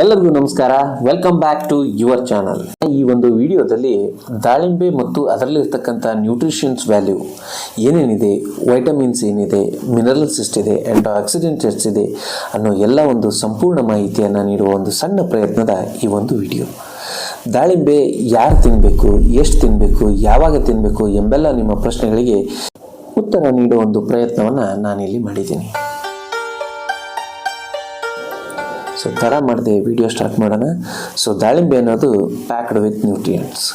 ಎಲ್ಲರಿಗೂ ನಮಸ್ಕಾರ. Welcome back to your channel ಈ ಒಂದು ವಿಡಿಯೋದಲ್ಲಿ ದಾಳಿಂಬೆ ಮತ್ತು ಅದರಲ್ಲಿರ್ತಕ್ಕಂಥ ನ್ಯೂಟ್ರಿಷನ್ಸ್ ವ್ಯಾಲ್ಯೂ ಏನೇನಿದೆ ವೈಟಮಿನ್ಸ್ ಏನಿದೆ ಮಿನರಲ್ಸ್ ಎಷ್ಟಿದೆ ಆ್ಯಂಡ್ ಆಕ್ಸಿಡೆಂಟ್ಸ್ ಎಷ್ಟಿದೆ ಅನ್ನೋ ಎಲ್ಲ ಒಂದು ಸಂಪೂರ್ಣ ಮಾಹಿತಿಯನ್ನು ನೀಡುವ ಒಂದು ಸಣ್ಣ ಪ್ರಯತ್ನದ ಈ ಒಂದು ವಿಡಿಯೋ. ದಾಳಿಂಬೆ ಯಾರು ತಿನ್ನಬೇಕು ಎಷ್ಟು ತಿನ್ನಬೇಕು ಯಾವಾಗ ತಿನ್ನಬೇಕು ಎಂಬೆಲ್ಲ ನಿಮ್ಮ ಪ್ರಶ್ನೆಗಳಿಗೆ ಉತ್ತರ ನೀಡುವ ಒಂದು ಪ್ರಯತ್ನವನ್ನು ನಾನಿಲ್ಲಿ ಮಾಡಿದ್ದೀನಿ. ಸೊ ಥರ ಮಾಡಿದೆ ವಿಡಿಯೋ ಸ್ಟಾರ್ಟ್ ಮಾಡೋಣ. ಸೊ ದಾಳಿಂಬೆ ಅನ್ನೋದು ಪ್ಯಾಕ್ಡ್ ವಿತ್ ನ್ಯೂಟ್ರಿಯೆಂಟ್ಸ್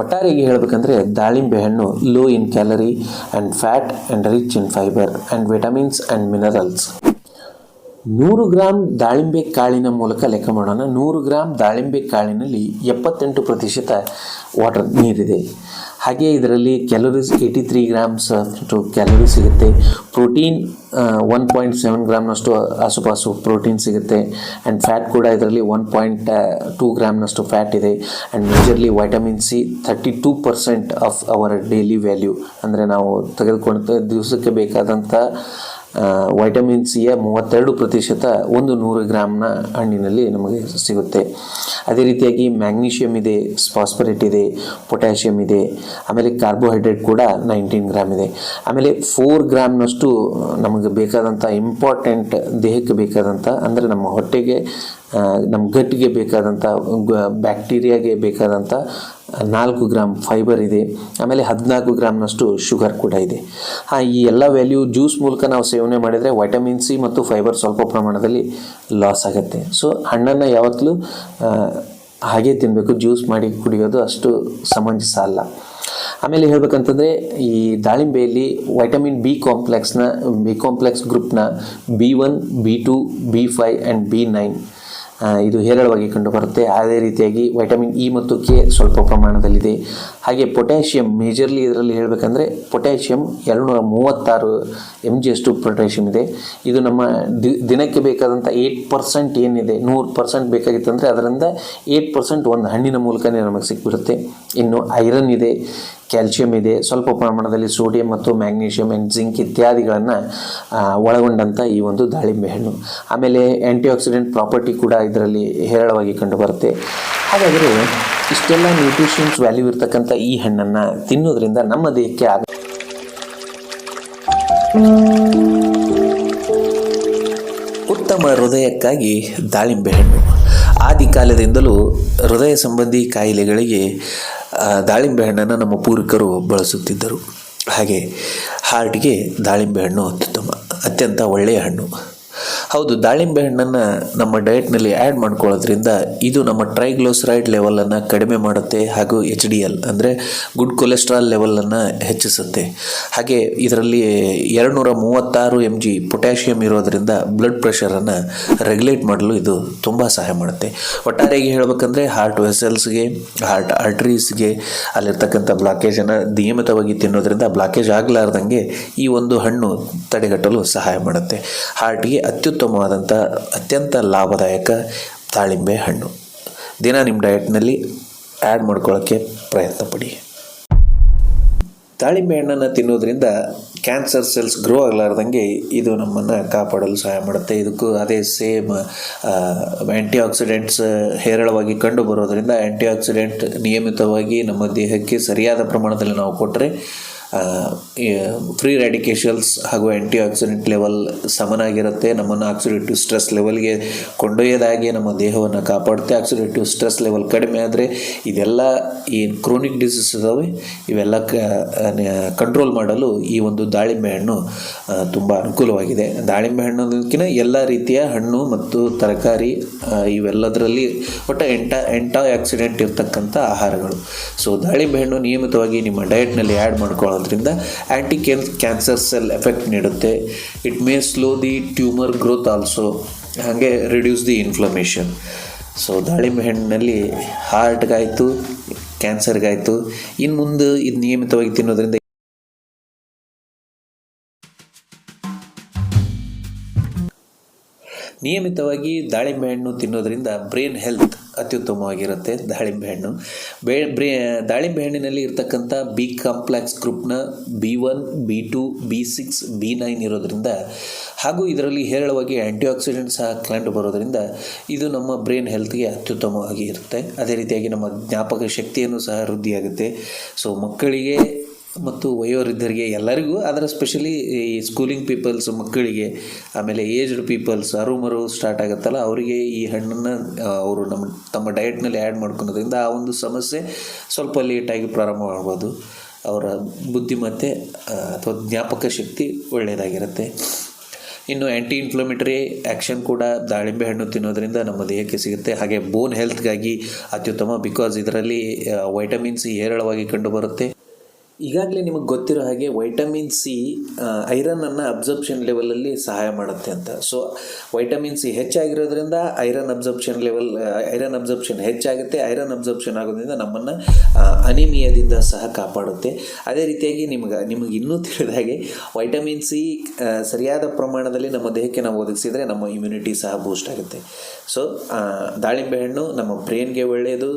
ಒಟ್ಟಾರೆಯಾಗಿ ಹೇಳಬೇಕಂದ್ರೆ ದಾಳಿಂಬೆ ಹಣ್ಣು low in calorie and fat and rich in fibre and vitamins and minerals ನೂರು ಗ್ರಾಮ್ ದಾಳಿಂಬೆ ಕಾಳಿನ ಮೂಲಕ ಲೆಕ್ಕ ಮಾಡೋಣ. ನೂರು ಗ್ರಾಮ್ ದಾಳಿಂಬೆ ಕಾಳಿನಲ್ಲಿ ಎಪ್ಪತ್ತೆಂಟು ಪ್ರತಿಶತ ವಾಟರ್ ನೀರಿದೆ. ಹಾಗೆ ಇದರಲ್ಲಿ ಕ್ಯಾಲೋರೀಸ್ ಏಯ್ಟಿ ತ್ರೀ ಗ್ರಾಮ್ಸ್ ಅಷ್ಟು ಕ್ಯಾಲೋರಿ ಸಿಗುತ್ತೆ. ಪ್ರೋಟೀನ್ ಒನ್ ಪಾಯಿಂಟ್ ಸೆವೆನ್ ಗ್ರಾಮ್ನಷ್ಟು ಆಸುಪಾಸು ಪ್ರೋಟೀನ್ ಸಿಗುತ್ತೆ. ಆ್ಯಂಡ್ ಫ್ಯಾಟ್ ಕೂಡ ಇದರಲ್ಲಿ ಒನ್ ಪಾಯಿಂಟ್ ಟೂ ಗ್ರಾಮ್ನಷ್ಟು ಫ್ಯಾಟ್ ಇದೆ. And majorly vitamin C thirty two percent of our daily value ಅಂದರೆ ನಾವು ತೆಗೆದುಕೊಂಡ ದಿವಸಕ್ಕೆ ಬೇಕಾದಂಥ ವೈಟಮಿನ್ ಸಿಯ ಮೂವತ್ತೆರಡು ಪ್ರತಿಶತ ಒಂದು ನೂರು ಗ್ರಾಮ್ನ ಹಣ್ಣಿನಲ್ಲಿ ನಮಗೆ ಸಿಗುತ್ತೆ. ಅದೇ ರೀತಿಯಾಗಿ ಮ್ಯಾಗ್ನೀಷಿಯಮ್ ಇದೆ ಸ್ಪಾಸ್ಪರೇಟ್ ಇದೆ ಪೊಟ್ಯಾಷಿಯಮ್ ಇದೆ, ಆಮೇಲೆ ಕಾರ್ಬೋಹೈಡ್ರೇಟ್ ಕೂಡ ನೈನ್ಟೀನ್ ಗ್ರಾಮ್ ಇದೆ. ಆಮೇಲೆ ಫೋರ್ ಗ್ರಾಮ್ನಷ್ಟು ನಮಗೆ ಬೇಕಾದಂಥ ಇಂಪಾರ್ಟೆಂಟ್ ದೇಹಕ್ಕೆ ಬೇಕಾದಂಥ, ಅಂದರೆ ನಮ್ಮ ಹೊಟ್ಟೆಗೆ ನಮ್ಮ ಗಟ್ಟಿಗೆ ಬೇಕಾದಂಥ ಬ್ಯಾಕ್ಟೀರಿಯಾಗೆ ಬೇಕಾದಂಥ ನಾಲ್ಕು ಗ್ರಾಮ್ ಫೈಬರ್ ಇದೆ. ಆಮೇಲೆ ಹದಿನಾಲ್ಕು ಗ್ರಾಮ್ನಷ್ಟು ಶುಗರ್ ಕೂಡ ಇದೆ. ಈ ಎಲ್ಲ ವ್ಯಾಲ್ಯೂ ಜ್ಯೂಸ್ ಮೂಲಕ ನಾವು ಸೇವನೆ ಮಾಡಿದರೆ ವೈಟಮಿನ್ ಸಿ ಮತ್ತು ಫೈಬರ್ ಸ್ವಲ್ಪ ಪ್ರಮಾಣದಲ್ಲಿ ಲಾಸ್ ಆಗುತ್ತೆ. ಸೊ ಹಣ್ಣನ್ನು ಯಾವತ್ತಲೂ ಹಾಗೆ ತಿನ್ನಬೇಕು ಜ್ಯೂಸ್ ಮಾಡಿ ಕುಡಿಯೋದು ಅಷ್ಟು ಸಮಂಜಸ ಅಲ್ಲ. ಆಮೇಲೆ ಹೇಳ್ಬೇಕಂತಂದರೆ ಈ ದಾಳಿಂಬೆಯಲ್ಲಿ ವೈಟಮಿನ್ ಬಿ ಕಾಂಪ್ಲೆಕ್ಸ್ನ ಬಿ ಕಾಂಪ್ಲೆಕ್ಸ್ ಗ್ರೂಪ್ನ B one B two B five and B nine ಇದು ಹೇರಳವಾಗಿ ಕಂಡುಬರುತ್ತೆ. ಅದೇ ರೀತಿಯಾಗಿ ವೈಟಮಿನ್ ಇ ಮತ್ತು ಕೆ ಸ್ವಲ್ಪ ಪ್ರಮಾಣದಲ್ಲಿದೆ. ಹಾಗೆ ಪೊಟ್ಯಾಷಿಯಂ ಮೇಜರ್ಲಿ ಇದರಲ್ಲಿ ಹೇಳಬೇಕಂದ್ರೆ ಪೊಟ್ಯಾಷಿಯಂ ಎರಡುನೂರ ಮೂವತ್ತಾರು ಎಂ ಜಿ ಅಷ್ಟು ಪೊಟ್ಯಾಷಿಯಂ ಇದೆ. ಇದು ನಮ್ಮ ದಿನಕ್ಕೆ ಬೇಕಾದಂಥ ಏಯ್ಟ್ ಪರ್ಸೆಂಟ್ ಏನಿದೆ, ನೂರು ಪರ್ಸೆಂಟ್ ಬೇಕಾಗಿತ್ತಂದರೆ ಅದರಿಂದ ಏಯ್ಟ್ ಪರ್ಸೆಂಟ್ ಒಂದು ಹಣ್ಣಿನ ಮೂಲಕನೇ ನಮಗೆ ಸಿಕ್ಬಿಡುತ್ತೆ. ಇನ್ನು ಐರನ್ ಇದೆ. ಕ್ಯಾಲ್ಸಿಯಂ ಇದೆ, ಸ್ವಲ್ಪ ಪ್ರಮಾಣದಲ್ಲಿ ಸೋಡಿಯಂ ಮತ್ತು ಮ್ಯಾಗ್ನೀಷಿಯಂ ಆ್ಯಂಡ್ ಜಿಂಕ್ ಇತ್ಯಾದಿಗಳನ್ನು ಒಳಗೊಂಡಂಥ ಈ ಒಂದು ದಾಳಿಂಬೆ ಹಣ್ಣು. ಆಮೇಲೆ ಆ್ಯಂಟಿ ಆಕ್ಸಿಡೆಂಟ್ ಪ್ರಾಪರ್ಟಿ ಕೂಡ ಇದರಲ್ಲಿ ಹೇರಳವಾಗಿ ಕಂಡುಬರುತ್ತೆ. ಹಾಗಾದರೆ ಇಷ್ಟೆಲ್ಲ ನ್ಯೂಟ್ರಿಷನ್ಸ್ ವ್ಯಾಲ್ಯೂ ಇರ್ತಕ್ಕಂಥ ಈ ಹಣ್ಣನ್ನು ತಿನ್ನೋದ್ರಿಂದ ನಮ್ಮ ದೇಹಕ್ಕೆ ಆಗ ಉತ್ತಮ ಹೃದಯಕ್ಕಾಗಿ ದಾಳಿಂಬೆ ಹಣ್ಣು. ಆದಿಕಾಲದಿಂದಲೂ ಹೃದಯ ಸಂಬಂಧಿ ಕಾಯಿಲೆಗಳಿಗೆ ದಾಳಿಂಬೆ ಹಣ್ಣನ್ನು ನಮ್ಮ ಪೂರ್ವಿಕರು ಬಳಸುತ್ತಿದ್ದರು. ಹಾಗೆ ಹಾರ್ಟ್ಗೆ ದಾಳಿಂಬೆ ಹಣ್ಣು ಅತ್ಯುತ್ತಮ ಅತ್ಯಂತ ಒಳ್ಳೆಯ ಹಣ್ಣು. ಹೌದು, ದಾಳಿಂಬೆ ಹಣ್ಣನ್ನು ನಮ್ಮ ಡಯಟ್ನಲ್ಲಿ ಆ್ಯಡ್ ಮಾಡ್ಕೊಳ್ಳೋದ್ರಿಂದ ಇದು ನಮ್ಮ ಟ್ರೈಗ್ಲೋಸರೈಡ್ ಲೆವೆಲನ್ನು ಕಡಿಮೆ ಮಾಡುತ್ತೆ ಹಾಗೂ ಎಚ್ ಡಿ ಎಲ್ ಅಂದರೆ ಗುಡ್ ಕೊಲೆಸ್ಟ್ರಾಲ್ ಲೆವೆಲನ್ನು ಹೆಚ್ಚಿಸುತ್ತೆ. ಹಾಗೆ ಇದರಲ್ಲಿ ಎರಡುನೂರ ಮೂವತ್ತಾರು ಎಂ ಜಿ ಪೊಟ್ಯಾಷಿಯಂ ಇರೋದರಿಂದ ಬ್ಲಡ್ ಪ್ರೆಷರನ್ನು ರೆಗ್ಯುಲೇಟ್ ಮಾಡಲು ಇದು ತುಂಬ ಸಹಾಯ ಮಾಡುತ್ತೆ. ಒಟ್ಟಾರೆಯಾಗಿ ಹೇಳಬೇಕಂದ್ರೆ ಹಾರ್ಟ್ ವೆಸಲ್ಸ್ಗೆ ಹಾರ್ಟ್ ಆರ್ಟ್ರೀಸ್ಗೆ ಅಲ್ಲಿರ್ತಕ್ಕಂಥ ಬ್ಲಾಕೇಜನ್ನು ನಿಯಮಿತವಾಗಿ ತಿನ್ನೋದ್ರಿಂದ ಬ್ಲಾಕೇಜ್ ಆಗಲಾರ್ದಂಗೆ ಈ ಒಂದು ಹಣ್ಣು ತಡೆಗಟ್ಟಲು ಸಹಾಯ ಮಾಡುತ್ತೆ. ಹಾರ್ಟ್ಗೆ ಅತ್ಯುತ್ತಮವಾದಂಥ ಅತ್ಯಂತ ಲಾಭದಾಯಕ ದಾಳಿಂಬೆ ಹಣ್ಣು. ದಿನ ನಿಮ್ಮ ಡಯಟ್ನಲ್ಲಿ ಆ್ಯಡ್ ಮಾಡ್ಕೊಳ್ಳೋಕ್ಕೆ ಪ್ರಯತ್ನ ಪಡಿ. ದಾಳಿಂಬೆ ಹಣ್ಣನ್ನು ತಿನ್ನೋದ್ರಿಂದ ಕ್ಯಾನ್ಸರ್ ಸೆಲ್ಸ್ ಗ್ರೋ ಆಗಲಾರ್ದಂಗೆ ಇದು ನಮ್ಮನ್ನು ಕಾಪಾಡಲು ಸಹಾಯ ಮಾಡುತ್ತೆ. ಇದಕ್ಕೂ ಅದೇ ಸೇಮ್ ಆ್ಯಂಟಿ ಆಕ್ಸಿಡೆಂಟ್ಸ್ ಹೇರಳವಾಗಿ ಕಂಡು ಬರೋದರಿಂದ ಆ್ಯಂಟಿ ಆಕ್ಸಿಡೆಂಟ್ ನಿಯಮಿತವಾಗಿ ನಮ್ಮ ದೇಹಕ್ಕೆ ಸರಿಯಾದ ಪ್ರಮಾಣದಲ್ಲಿ ನಾವು ಕೊಟ್ಟರೆ ಫ್ರೀ ರ್ಯಾಡಿಕೇಶಲ್ಸ್ ಹಾಗೂ ಆ್ಯಂಟಿ ಆಕ್ಸಿಡೆಂಟ್ ಲೆವೆಲ್ ಸಮನಾಗಿರುತ್ತೆ. ನಮ್ಮನ್ನು ಆಕ್ಸಿಡೇಟಿವ್ ಸ್ಟ್ರೆಸ್ ಲೆವೆಲ್ಗೆ ಕೊಂಡೊಯ್ಯೋದಾಗಿ ನಮ್ಮ ದೇಹವನ್ನು ಕಾಪಾಡುತ್ತೆ. ಆಕ್ಸಿಡೇಟಿವ್ ಸ್ಟ್ರೆಸ್ ಲೆವೆಲ್ ಕಡಿಮೆ ಆದರೆ ಇದೆಲ್ಲ ಏನು ಕ್ರೋನಿಕ್ ಡಿಸೀಸ್ ಇದಾವೆ ಇವೆಲ್ಲ ಕಂಟ್ರೋಲ್ ಮಾಡಲು ಈ ಒಂದು ದಾಳಿಂಬೆ ಹಣ್ಣು ತುಂಬ ಅನುಕೂಲವಾಗಿದೆ. ದಾಳಿಂಬೆ ಹಣ್ಣುಕಿಂತ ಎಲ್ಲ ರೀತಿಯ ಹಣ್ಣು ಮತ್ತು ತರಕಾರಿ ಇವೆಲ್ಲದರಲ್ಲಿ ಒಟ್ಟು ಎಂಟ ಎಂಟಾ ಆಕ್ಸಿಡೆಂಟ್ ಇರ್ತಕ್ಕಂಥ ಆಹಾರಗಳು. ಸೊ ದಾಳಿಂಬೆ ಹಣ್ಣು ನಿಯಮಿತವಾಗಿ ನಿಮ್ಮ ಡಯೆಟ್ನಲ್ಲಿ ಆ್ಯಡ್ ಮಾಡ್ಕೊಳ್ಳೋದ್ರಿಂದ anti can cancer cell effect ನೀಡುತ್ತೆ. It may slow the tumour growth also ಹಾಗೆ ರಿಡ್ಯೂಸ್ ದಿ ಇನ್ಫ್ಲಮೇಷನ್ ಸೊ ದಾಳಿಂಬೆ ಹಣ್ಣಿನಲ್ಲಿ ಹಾರ್ಟ್ಗಾಯಿತು ಕ್ಯಾನ್ಸರ್ಗಾಯಿತು ಇನ್ನು ಮುಂದೆ ಇದು ನಿಯಮಿತವಾಗಿ ತಿನ್ನೋದ್ರಿಂದ ನಿಯಮಿತವಾಗಿ ದಾಳಿಂಬೆ ಹಣ್ಣು ತಿನ್ನೋದ್ರಿಂದ ಬ್ರೈನ್ ಹೆಲ್ತ್ ಅತ್ಯುತ್ತಮವಾಗಿರುತ್ತೆ ದಾಳಿಂಬೆ ಹಣ್ಣು ಬೇ, ಬ್ರೇ ದಾಳಿಂಬೆ ಹಣ್ಣಿನಲ್ಲಿ ಇರ್ತಕ್ಕಂಥ ಬಿ ಕಾಂಪ್ಲೆಕ್ಸ್ ಗ್ರೂಪ್ನ B one, B two, B six, B nine ಇರೋದ್ರಿಂದ ಹಾಗೂ ಇದರಲ್ಲಿ ಹೇರಳವಾಗಿ ಆ್ಯಂಟಿ ಆಕ್ಸಿಡೆಂಟ್ ಸಹ ಕಂಡು ಬರೋದರಿಂದ ಇದು ನಮ್ಮ ಬ್ರೈನ್ ಹೆಲ್ತ್ಗೆ ಅತ್ಯುತ್ತಮವಾಗಿ ಇರುತ್ತೆ. ಅದೇ ರೀತಿಯಾಗಿ ನಮ್ಮ ಜ್ಞಾಪಕ ಶಕ್ತಿಯನ್ನು ಸಹ ವೃದ್ಧಿಯಾಗುತ್ತೆ. ಸೊ ಮಕ್ಕಳಿಗೆ ಮತ್ತು ವಯೋವೃದ್ಧರಿಗೆ ಎಲ್ಲರಿಗೂ ಅದರ ಸ್ಪೆಷಲಿ ಈ ಸ್ಕೂಲಿಂಗ್ ಪೀಪಲ್ಸ್ ಮಕ್ಕಳಿಗೆ, ಆಮೇಲೆ ಏಜ್ಡ್ ಪೀಪಲ್ಸ್ ಅರುಮರು ಸ್ಟಾರ್ಟ್ ಆಗುತ್ತಲ್ಲ, ಅವರಿಗೆ ಈ ಹಣ್ಣನ್ನು ಅವರು ನಮ್ಮ ತಮ್ಮ ಡಯಟ್ನಲ್ಲಿ ಆ್ಯಡ್ ಮಾಡ್ಕೊಳೋದ್ರಿಂದ ಆ ಒಂದು ಸಮಸ್ಯೆ ಸ್ವಲ್ಪ ಲೇಟಾಗಿ ಪ್ರಾರಂಭ ಮಾಡ್ಬೋದು ಅವರ ಬುದ್ಧಿಮತ್ತೆ ಅಥವಾ ಜ್ಞಾಪಕ ಶಕ್ತಿ ಒಳ್ಳೆಯದಾಗಿರುತ್ತೆ ಇನ್ನು ಆ್ಯಂಟಿ ಇನ್ಫ್ಲಮೇಟರಿ ಆ್ಯಕ್ಷನ್ ಕೂಡ ದಾಳಿಂಬೆ ಹಣ್ಣು ತಿನ್ನೋದರಿಂದ ನಮ್ಮ ದೇಹಕ್ಕೆ ಸಿಗುತ್ತೆ. ಹಾಗೆ ಬೋನ್ ಹೆಲ್ತ್ಗಾಗಿ ಅತ್ಯುತ್ತಮ ಬಿಕಾಸ್ ಇದರಲ್ಲಿ ವೈಟಮಿನ್ಸ್ ಹೇರಳವಾಗಿ ಕಂಡುಬರುತ್ತೆ. ಈಗಾಗಲೇ ನಿಮಗೆ ಗೊತ್ತಿರೋ ಹಾಗೆ ವೈಟಮಿನ್ ಸಿ ಐರನನ್ನು ಅಬ್ಸರ್ಪ್ಷನ್ ಲೆವೆಲಲ್ಲಿ ಸಹಾಯ ಮಾಡುತ್ತೆ ಅಂತ. ಸೊ ವೈಟಮಿನ್ ಸಿ ಹೆಚ್ಚಾಗಿರೋದ್ರಿಂದ iron absorption level iron absorption ಹೆಚ್ಚಾಗುತ್ತೆ ಐರನ್ ಅಬ್ಸರ್ಪ್ಷನ್ ಆಗೋದ್ರಿಂದ ನಮ್ಮನ್ನು ಅನಿಮಿಯದಿಂದ ಸಹ ಕಾಪಾಡುತ್ತೆ. ಅದೇ ರೀತಿಯಾಗಿ ನಿಮ್ಗೆ, ನಿಮಗೆ ಇನ್ನೂ ತಿಳಿದ ಹಾಗೆ ವೈಟಮಿನ್ ಸಿ ಸರಿಯಾದ ಪ್ರಮಾಣದಲ್ಲಿ ನಮ್ಮ ದೇಹಕ್ಕೆ ನಾವು ಒದಗಿಸಿದರೆ ನಮ್ಮ ಇಮ್ಯುನಿಟಿ ಸಹ ಬೂಸ್ಟ್ ಆಗುತ್ತೆ. ಸೊ ದಾಳಿಂಬೆ ಹಣ್ಣು ನಮ್ಮ ಬ್ರೈನ್ಗೆ ಒಳ್ಳೆಯದು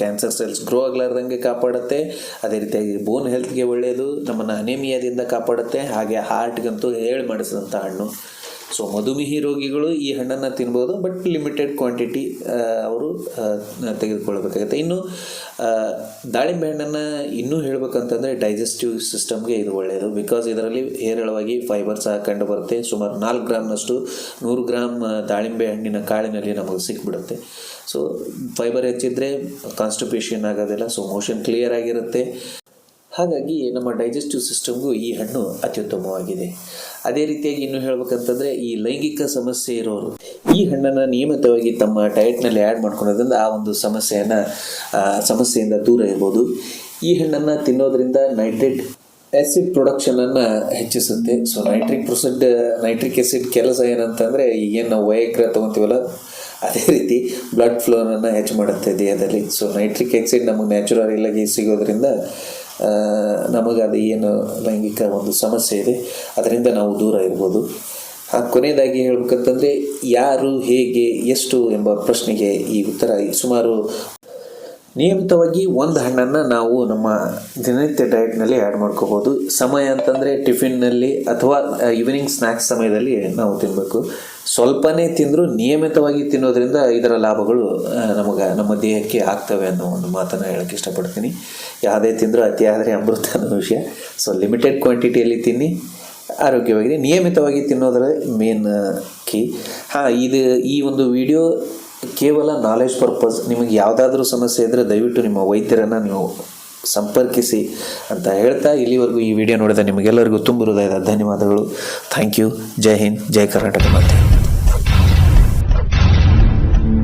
ಕ್ಯಾನ್ಸರ್ ಸೆಲ್ಸ್ ಗ್ರೋ ಆಗಲಾರ್ದಂಗೆ ಕಾಪಾಡುತ್ತೆ. ಅದೇ ರೀತಿಯಾಗಿ ಬೋನ್ ಹೆಲ್ತ್ಗೆ ಒಳ್ಳೆಯದು ನಮ್ಮನ್ನು ಅನೇಮಿಯಾದಿಂದ ಕಾಪಾಡುತ್ತೆ. ಹಾಗೆ ಹಾರ್ಟ್ಗಂತೂ ಹೇಳಿ ಮಾಡಿಸಿದಂಥ ಹಣ್ಣು. ಸೊ ಮಧುಮೇಹಿ ರೋಗಿಗಳು ಈ ಹಣ್ಣನ್ನು ತಿನ್ಬೋದು ಬಟ್ ಲಿಮಿಟೆಡ್ ಕ್ವಾಂಟಿಟಿ ಅವರು ತೆಗೆದುಕೊಳ್ಳಬೇಕಾಗುತ್ತೆ ಇನ್ನು ದಾಳಿಂಬೆ ಹಣ್ಣನ್ನು ಇನ್ನೂ ಹೇಳಬೇಕಂತಂದರೆ ಡೈಜೆಸ್ಟಿವ್ ಸಿಸ್ಟಮ್ಗೆ ಇದು ಒಳ್ಳೆಯದು ಬಿಕಾಸ್ ಇದರಲ್ಲಿ ಹೇರಳವಾಗಿ ಫೈಬರ್ ಸಹ ಕಂಡು ಬರುತ್ತೆ ಸುಮಾರು ನಾಲ್ಕು ಗ್ರಾಮ್ನಷ್ಟು, ನೂರು ಗ್ರಾಮ್ ದಾಳಿಂಬೆ ಹಣ್ಣಿನ ಕಾಳಿನಲ್ಲಿ ನಮಗೆ ಸಿಕ್ಬಿಡುತ್ತೆ. ಸೊ ಫೈಬರ್ ಹೆಚ್ಚಿದ್ರೆ ಕಾನ್ಸ್ಟಿಪೇಷನ್ ಆಗೋದಿಲ್ಲ. ಸೊ ಮೋಷನ್ ಕ್ಲಿಯರ್ ಆಗಿರುತ್ತೆ. ಹಾಗಾಗಿ ನಮ್ಮ ಡೈಜೆಸ್ಟಿವ್ ಸಿಸ್ಟಮ್ಗೂ ಈ ಹಣ್ಣು ಅತ್ಯುತ್ತಮವಾಗಿದೆ. ಅದೇ ರೀತಿಯಾಗಿ ಇನ್ನು ಹೇಳ್ಬೇಕಂತಂದರೆ ಈ ಲೈಂಗಿಕ ಸಮಸ್ಯೆ ಇರೋರು, ಈ ಹಣ್ಣನ್ನು ನಿಯಮಿತವಾಗಿ ತಮ್ಮ ಡಯಟ್ನಲ್ಲಿ ಆ್ಯಡ್ ಮಾಡ್ಕೊಳೋದ್ರಿಂದ ಆ ಒಂದು ಸಮಸ್ಯೆಯನ್ನು ಸಮಸ್ಯೆಯಿಂದ ದೂರ ಇರ್ಬೋದು. ಈ ಹಣ್ಣನ್ನು ತಿನ್ನೋದ್ರಿಂದ ನೈಟ್ರೇಟ್ ಆ್ಯಸಿಡ್ ಪ್ರೊಡಕ್ಷನನ್ನು ಹೆಚ್ಚಿಸುತ್ತೆ. So nitric proceed, nitric acid ಕೆಲಸ ಏನಂತಂದರೆ ಈಗೇನು ನಾವು ವಯಗ್ರ ತೊಗೊತೀವಲ್ಲ, ಅದೇ ರೀತಿ ಬ್ಲಡ್ ಫ್ಲೋನನ್ನು ಹೆಚ್ಚು ಮಾಡುತ್ತೆ ದೇಹದಲ್ಲಿ. ಸೊ ನೈಟ್ರಿಕ್ ಆ್ಯಸಿಡ್ ನಮಗೆ ನ್ಯಾಚುರಲ್ ಆಗಿ ಸಿಗೋದ್ರಿಂದ ನಮಗೆ ಅದು ಏನು ಲೈಂಗಿಕ ಒಂದು ಸಮಸ್ಯೆ ಇದೆ, ಅದರಿಂದ ನಾವು ದೂರ ಇರ್ಬೋದು. ಕೊನೆಯದಾಗಿ ಹೇಳ್ಬೇಕಂತಂದರೆ, ಯಾರು, ಹೇಗೆ, ಎಷ್ಟು ಎಂಬ ಪ್ರಶ್ನೆಗೆ ಈ ಉತ್ತರ ಸುಮಾರು ನಿಯಮಿತವಾಗಿ ಒಂದು ಹಣ್ಣನ್ನು ನಾವು ನಮ್ಮ ದಿನನಿತ್ಯ ಡಯಟ್ನಲ್ಲಿ ಆ್ಯಡ್ ಮಾಡ್ಕೋಬೋದು. ಸಮಯ ಅಂತಂದರೆ ಟಿಫಿನ್ನಲ್ಲಿ ಅಥವಾ ಈವ್ನಿಂಗ್ ಸ್ನ್ಯಾಕ್ಸ್ ಸಮಯದಲ್ಲಿ ನಾವು ತಿನ್ನಬೇಕು ಸ್ವಲ್ಪನೇ ತಿಂದರೂ ನಿಯಮಿತವಾಗಿ ತಿನ್ನೋದ್ರಿಂದ ಇದರ ಲಾಭಗಳು ನಮಗೆ, ನಮ್ಮ ದೇಹಕ್ಕೆ ಆಗ್ತವೆ ಅನ್ನೋ ಒಂದು ಮಾತನ್ನು ಹೇಳೋಕ್ಕೆ ಇಷ್ಟಪಡ್ತೀನಿ. ಯಾವುದೇ ತಿಂದರೂ ಅತಿಯಾದರೆ ಅಮೃತ ಅನ್ನೋ ವಿಷಯ. ಸೊ ಲಿಮಿಟೆಡ್ ಕ್ವಾಂಟಿಟಿಯಲ್ಲಿ ತಿನ್ನಿ ಆರೋಗ್ಯವಾಗಿದೆ ನಿಯಮಿತವಾಗಿ ತಿನ್ನೋದರ ಮೇನ್ ಕೀ ಹಾಂ, ಇದು, ಈ ಒಂದು ವಿಡಿಯೋ ಕೇವಲ ನಾಲೆಜ್ ಪರ್ಪಸ್ ನಿಮಗೆ ಯಾವುದಾದ್ರೂ ಸಮಸ್ಯೆ ಇದ್ದರೆ ದಯವಿಟ್ಟು ನಿಮ್ಮ ವೈದ್ಯರನ್ನು ನೀವು ಸಂಪರ್ಕಿಸಿ ಅಂತ ಹೇಳ್ತಾ ಇಲ್ಲಿವರೆಗೂ ಈ ವಿಡಿಯೋ ನೋಡಿದ ನಿಮಗೆಲ್ಲರಿಗೂ ತುಂಬ ಹೃದಯದ ಧನ್ಯವಾದಗಳು. ಥ್ಯಾಂಕ್ ಯು ಜೈ ಹಿಂದ್ ಜೈ ಕರ್ನಾಟಕ ಮಾತೆ